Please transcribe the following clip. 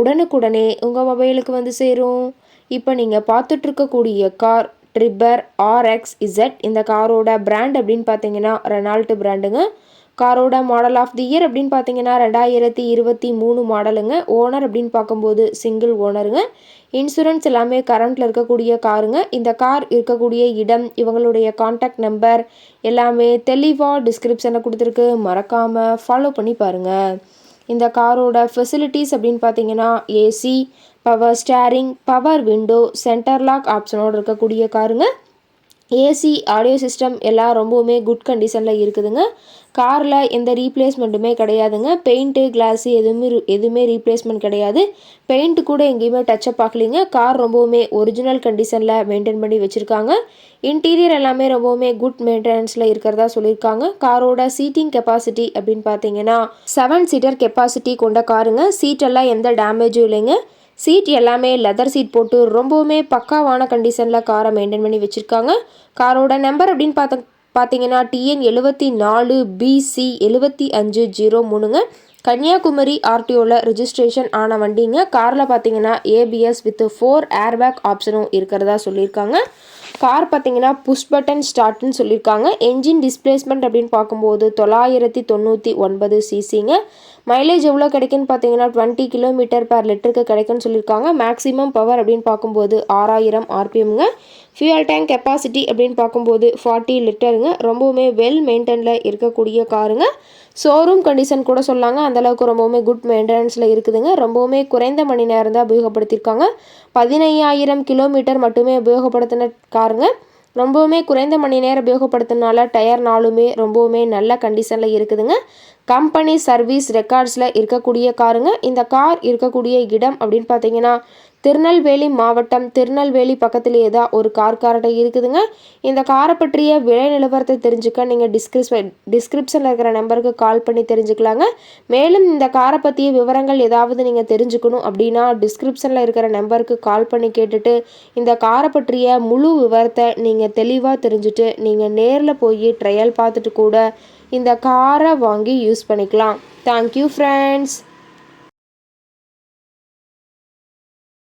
உடனுக்குடனே உங்கள் மொபைலுக்கு வந்து சேரும். இப்போ நீங்கள் பார்த்துட்ருக்கக்கூடிய கார் ட்ரிப்பர் ஆர்எக்ஸ் இசட் இந்த காரோட பிராண்ட் அப்படின்னு பார்த்தீங்கன்னா ரெனால்ட்டு பிராண்டுங்க காரோட மாடல் ஆஃப் தி இயர் அப்படின்னு பார்த்தீங்கன்னா ரெண்டாயிரத்தி இருபத்தி மூணு மாடலுங்க ஓனர் அப்படின்னு பார்க்கும்போது சிங்கிள் ஓனருங்க இன்சூரன்ஸ் எல்லாமே கரண்ட்டில் இருக்கக்கூடிய காருங்க. இந்த கார் இருக்கக்கூடிய இடம் இவங்களுடைய காண்டாக்ட் நம்பர் எல்லாமே தெளிவாக டிஸ்கிரிப்ஷனில் கொடுத்துருக்கு. மறக்காமல் ஃபாலோ பண்ணி பாருங்கள் இந்த காரோட ஃபெசிலிட்டிஸ் அப்படின்னு பார்த்தீங்கன்னா AC power steering power window centre lock ஆப்ஷனோடு இருக்கக்கூடிய காருங்க. ஏசி ஆடியோ சிஸ்டம் எல்லாம் ரொம்பவுமே குட் கண்டிஷனில் இருக்குதுங்க. காரில் எந்த ரீப்ளேஸ்மெண்ட்டுமே கிடையாதுங்க. பெயிண்ட்டு கிளாஸு எதுவுமே எதுவுமே ரீப்ளேஸ்மெண்ட் கிடையாது. பெயிண்ட் கூட எங்கேயுமே டச்சப் ஆகலைங்க. கார் ரொம்பவுமே ஒரிஜினல் கண்டிஷனில் மெயின்டைன் பண்ணி வச்சுருக்காங்க. இன்டீரியர் எல்லாமே ரொம்பவுமே குட் மெயின்டெனன்ஸில் இருக்கிறதா சொல்லியிருக்காங்க. காரோட சீட்டிங் கெப்பாசிட்டி அப்படின்னு பார்த்தீங்கன்னா செவன் சீட்டர் கெப்பாசிட்டி கொண்ட காருங்க சீட்டெல்லாம் எந்த டேமேஜும் இல்லைங்க. சீட் எல்லாமே லெதர் சீட் போட்டு ரொம்பவுமே பக்காவான கண்டிஷனில் காரை மெயின்டைன் பண்ணி வச்சுருக்காங்க. காரோட நம்பர் அப்படின்னு பார்த்த பார்த்தீங்கன்னா டிஎன் எழுபத்தி நாலு பிசி எழுபத்தி அஞ்சு ஜீரோ மூணுங்க. கன்னியாகுமரி ஆர்டிஓவில் ரிஜிஸ்ட்ரேஷன் ஆன வண்டிங்க. காரில் பார்த்தீங்கன்னா ஏபிஎஸ் வித் ஃபோர் ஏர்பேக் ஆப்ஷனும் இருக்கிறதா சொல்லியிருக்காங்க. கார் பார்த்தீங்கன்னா புஷ் பட்டன் ஸ்டார்ட்னு சொல்லியிருக்காங்க. என்ஜின் டிஸ்பிளேஸ்மெண்ட் அப்படின்னு பார்க்கும்போது தொள்ளாயிரத்தி தொண்ணூற்றி ஒன்பது சிசிங்க மைலேஜ் எவ்வளோ கிடைக்குன்னு பார்த்தீங்கன்னா டுவெண்ட்டி கிலோமீட்டர் பர் லிட்டருக்கு கிடைக்குன்னு சொல்லியிருக்காங்க. மேக்ஸிமம் பவர் அப்படின்னு பார்க்கும்போது ஆறாயிரம் ஆர்பிஎம்ங்க. ஃபியூல் டேங்க் கெப்பாசிட்டி அப்படின்னு பார்க்கும்போது ஃபார்ட்டி லிட்டருங்க ரொம்பவுமே வெல் மெயின்டைனில் இருக்கக்கூடிய காருங்க. ஷோரூம் கண்டிஷன் கூட சொல்லாங்க. அந்தளவுக்கு ரொம்பவுமே குட் மெயின்டெனன்ஸில் இருக்குதுங்க. ரொம்பவுமே குறைந்த மணி நேரம் தான் உபயோகப்படுத்தியிருக்காங்க. பதினையாயிரம் கிலோமீட்டர் மட்டுமே உபயோகப்படுத்தின காருங்க. ரொம்பவுமே குறைந்த மணி நேரம் உபயோகப்படுத்தினால டயர் நாளுமே ரொம்பவுமே நல்ல கண்டிஷனில் இருக்குதுங்க. கம்பெனி சர்வீஸ் ரெக்கார்ட்ஸில் இருக்கக்கூடிய காருங்க. இந்த கார் இருக்கக்கூடிய இடம் அப்படின்னு பார்த்தீங்கன்னா திருநெல்வேலி மாவட்டம் திருநெல்வேலி பக்கத்துலேயே தான் ஒரு கார் கார்டை இருக்குதுங்க. இந்த காரை பற்றிய விலை நிலவரத்தை தெரிஞ்சுக்க நீங்கள் டிஸ்கிரிப் டிஸ்கிரிப்ஷனில் இருக்கிற நம்பருக்கு கால் பண்ணி தெரிஞ்சுக்கலாங்க. மேலும் இந்த காரை பற்றிய விவரங்கள் ஏதாவது நீங்கள் தெரிஞ்சுக்கணும் அப்படின்னா டிஸ்கிரிப்ஷனில் இருக்கிற நம்பருக்கு கால் பண்ணி கேட்டுட்டு இந்த காரை பற்றிய முழு விவரத்தை நீங்கள் தெளிவாக தெரிஞ்சுட்டு நீங்கள் நேரில் போய் ட்ரையல் பார்த்துட்டு கூட இந்த காரை வாங்கி யூஸ் பண்ணிக்கலாம். Thank you friends